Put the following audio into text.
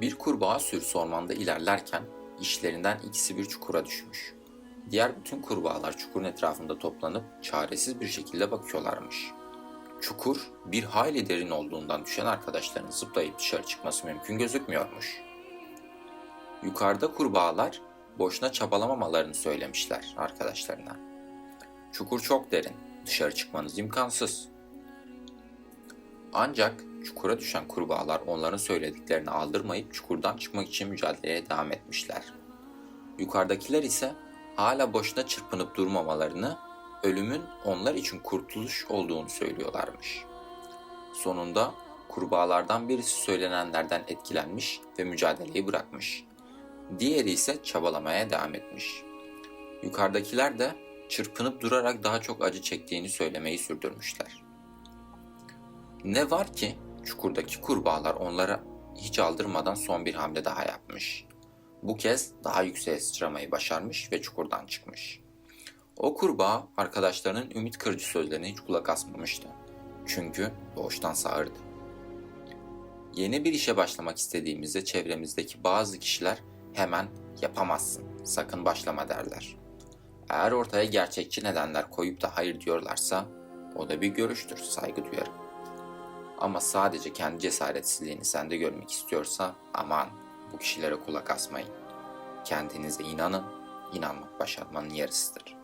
Bir kurbağa sürüsü ormanda ilerlerken işlerinden ikisi bir çukura düşmüş. Diğer bütün kurbağalar çukurun etrafında toplanıp çaresiz bir şekilde bakıyorlarmış. Çukur bir hayli derin olduğundan düşen arkadaşların zıplayıp dışarı çıkması mümkün gözükmüyormuş. Yukarıda kurbağalar boşuna çabalamamalarını söylemişler arkadaşlarına. Çukur çok derin, dışarı çıkmanız imkansız. Ancak çukura düşen kurbağalar onların söylediklerini aldırmayıp çukurdan çıkmak için mücadeleye devam etmişler. Yukarıdakiler ise hala boşuna çırpınıp durmamalarını, ölümün onlar için kurtuluş olduğunu söylüyorlarmış. Sonunda kurbağalardan birisi söylenenlerden etkilenmiş ve mücadeleyi bırakmış. Diğeri ise çabalamaya devam etmiş. Yukarıdakiler de çırpınıp durarak daha çok acı çektiğini söylemeyi sürdürmüşler. Ne var ki çukurdaki kurbağalar onlara hiç aldırmadan son bir hamle daha yapmış. Bu kez daha yükseğe sıçramayı başarmış ve çukurdan çıkmış. O kurbağa arkadaşlarının ümit kırıcı sözlerine hiç kulak asmamıştı. Çünkü doğuştan sağırdı. Yeni bir işe başlamak istediğimizde çevremizdeki bazı kişiler hemen yapamazsın, sakın başlama derler. Eğer ortaya gerçekçi nedenler koyup da hayır diyorlarsa o da bir görüştür, saygı duyarım. Ama sadece kendi cesaretsizliğini sende görmek istiyorsa aman bu kişilere kulak asmayın. Kendinize inanın, inanmak başarmanın yarısıdır.